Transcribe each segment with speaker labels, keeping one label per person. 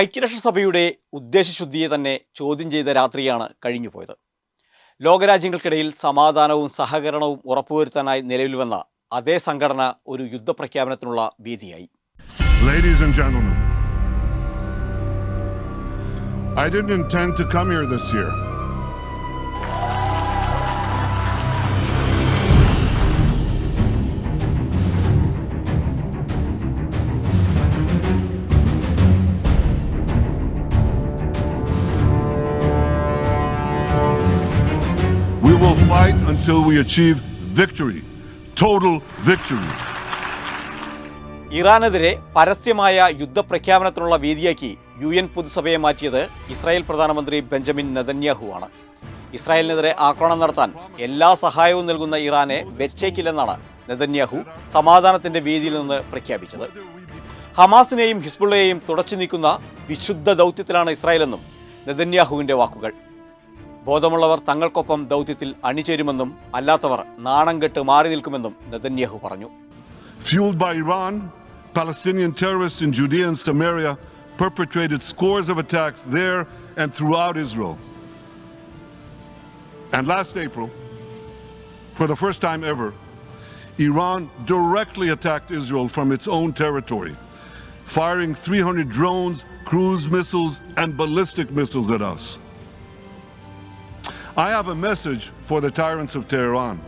Speaker 1: ഐക്യരാഷ്ട്രസഭയുടെ ഉദ്ദേശശുദ്ധിയെ തന്നെ ചോദ്യം ചെയ്ത രാത്രിയാണ് കഴിഞ്ഞുപോയത് ലോകരാജ്യങ്ങൾക്കിടയിൽ സമാധാനവും സഹകരണവും ഉറപ്പുവരുത്താനായി നിലവിൽ വന്ന അതേ സംഘടന ഒരു യുദ്ധപ്രഖ്യാപനത്തിനുള്ള
Speaker 2: gentlemen, I didn't intend to come here this year. Will fight until we achieve victory, total victory.
Speaker 1: ഇറാനെതിരെ പരസ്യമായ യുദ്ധപ്രഖ്യാപനത്തിനുള്ള വേദിയാക്കി യു എൻ പൊതുസഭയെ മാറ്റിയത് ഇസ്രായേൽ പ്രധാനമന്ത്രി ബെഞ്ചമിൻ നെതന്യാഹു ആണ് ഇസ്രായേലിനെതിരെ ആക്രമണം നടത്താൻ എല്ലാ സഹായവും നൽകുന്ന ഇറാനെ വെച്ചേക്കില്ലെന്നാണ് നെതന്യാഹു സമാധാനത്തിന്റെ വേദിയിൽ നിന്ന് പ്രഖ്യാപിച്ചത്. ഹമാസിനെയും ഹിസ്ബുള്ളയെയും തുടച്ചു നീക്കുന്ന വിശുദ്ധ ദൗത്യത്തിലാണ് ഇസ്രായേലെന്നും നെതന്യാഹുവിന്റെ വാക്കുകൾ. ബോധമുള്ളവർ തങ്ങൾക്കൊപ്പം ദൗത്യത്തിൽ അണിചേരുമെന്നും അല്ലാത്തവർ നാണം കെട്ട് മാറി നിൽക്കുമെന്നും നെതന്യാഹു പറഞ്ഞു
Speaker 2: Fueled by Iran, Palestinian terrorists in Judea and Samaria perpetrated scores of attacks there and throughout Israel. And last April, for the first time ever, Iran directly attacked Israel from its own territory, firing 300 drones, cruise missiles, and ballistic missiles at us. I have a message for the tyrants of Tehran.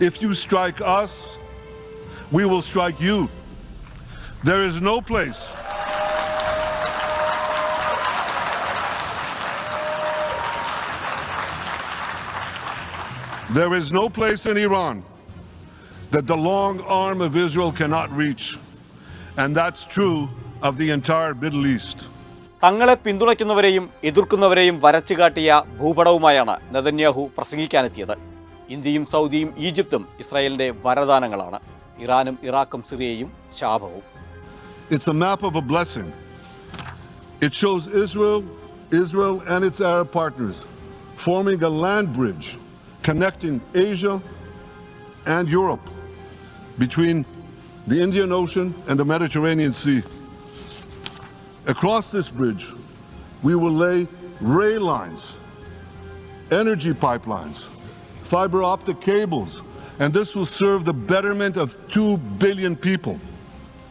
Speaker 2: If you strike us, we will strike you. There is no place. There is no place in Iran that the long arm of Israel cannot reach. And that's true of the entire Middle East.
Speaker 1: തങ്ങളെ പിന്തുണയ്ക്കുന്നവരെയും എതിർക്കുന്നവരെയും വരച്ചു കാട്ടിയ ഭൂപടവുമായാണ് Netanyahu പ്രസംഗിക്കാനെത്തിയത് ഇന്ത്യയും സൗദിയും ഈജിപ്തും ഇസ്രായേലിന്റെ വരദാനങ്ങളാണ് ഇറാനും ഇറാഖും സിറിയയും ശാപവും
Speaker 2: It's a map of a blessing. It shows Israel, Israel and its Arab partners forming a land bridge connecting Asia and Europe between the Indian Ocean and the Mediterranean Sea. Across this bridge, we will lay rail lines, energy pipelines, fiber optic cables, and this will serve the betterment of 2 billion people.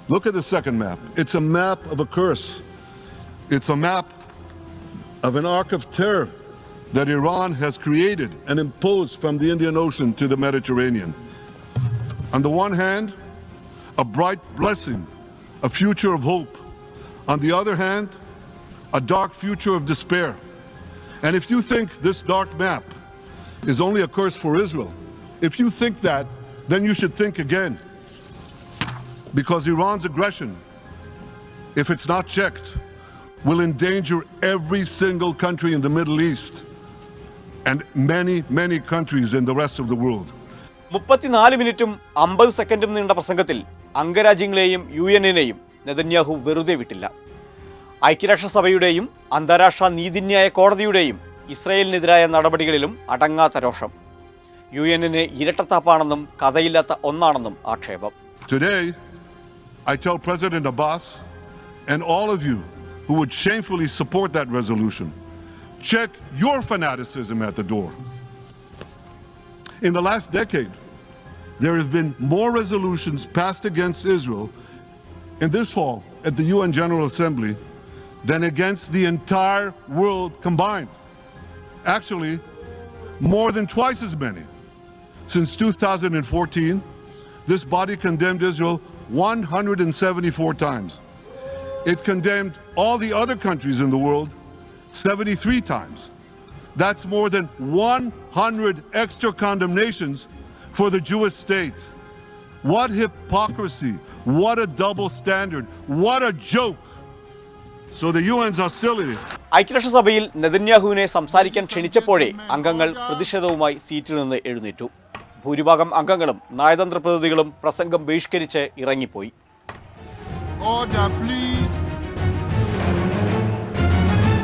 Speaker 2: Look at the second map. It's a map of a curse. It's a map of an arc of terror that Iran has created and imposed from the Indian Ocean to the Mediterranean. On the one hand, a bright blessing, a future of hope. On the other hand, a dark future of despair. And if you think this dark map is only a curse for Israel, if you think that, then you should think again. Because Iran's aggression, if it's not checked, will endanger every single country in the Middle East and many, many countries in the rest of the world.
Speaker 1: മുപ്പത്തിനാല് മിനിറ്റും അമ്പത് സെക്കൻഡും നീണ്ട പ്രസംഗത്തിൽ അംഗരാജ്യങ്ങളെയും U എന്നിനെയും Netanyahu വെറുതെ വിട്ടില്ല ഐക്യരാഷ്ട്രസഭയുടെയും അന്താരാഷ്ട്ര നീതിന്യായ കോടതിയുടെയും ഇസ്രയേലിനെതിരായ നടപടികളിലും അടങ്ങാത്ത രോഷം യു എന്നിനെ ഇരട്ടത്താപ്പാണെന്നും കഥയില്ലാത്ത ഒന്നാണെന്നും ആക്ഷേപം
Speaker 2: Today, I tell President Abbas and all of you who would shamefully support that resolution check your fanaticism at the door. In the last decade, there have been more resolutions passed against Israel in this hall at the UN General Assembly than against the entire world combined. Actually, more than twice as many. Since 2014, this body condemned Israel 174 times. It condemned all the other countries in the world 73 times. That's more than 100 extra condemnations for the Jewish state. What hypocrisy! What a double standard! What a joke! So the UN's hostility.
Speaker 1: ഐക്യരാഷ്ട്രസഭയിൽ നെതന്യാഹുവിനെ സംസാരിക്കാൻ ക്ഷണിച്ചപ്പോഴേ അംഗങ്ങൾ പ്രതിഷേധവുമായി സീറ്റിൽ നിന്ന് എഴുന്നേറ്റു ഭൂരിഭാഗം അംഗങ്ങളും നയതന്ത്ര പ്രതിനിധികളും പ്രസംഗം ബഹിഷ്കരിച്ച് ഇറങ്ങിപ്പോയി
Speaker 3: Order, please.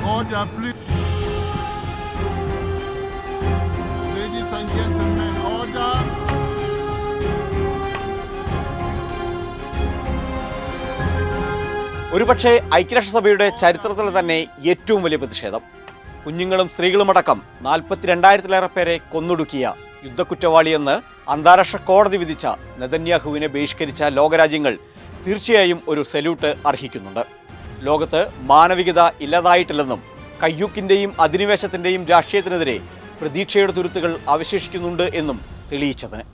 Speaker 3: Order, please. Ladies and gentlemen,
Speaker 1: ഒരുപക്ഷെ ഐക്യരാഷ്ട്രസഭയുടെ ചരിത്രത്തിലെ തന്നെ ഏറ്റവും വലിയ പ്രതിഷേധം. കുഞ്ഞുങ്ങളും സ്ത്രീകളുമടക്കം നാൽപ്പത്തിരണ്ടായിരത്തിലേറെ പേരെ കൊന്നൊടുക്കിയ യുദ്ധക്കുറ്റവാളിയെന്ന് അന്താരാഷ്ട്ര കോടതി വിധിച്ച നെതന്യാഹുവിനെ ബഹിഷ്കരിച്ച ലോകരാജ്യങ്ങൾ തീർച്ചയായും ഒരു സല്യൂട്ട് അർഹിക്കുന്നുണ്ട്. ലോകത്ത് മാനവികത ഇല്ലാതായിട്ടില്ലെന്നും കയ്യൂക്കിന്റെയും അധിനിവേശത്തിന്റെയും രാഷ്ട്രീയത്തിനെതിരെ പ്രതീക്ഷയുടെ തുരുത്തുകൾ അവശേഷിക്കുന്നുണ്ട് എന്നും തെളിയിച്ചതിന്.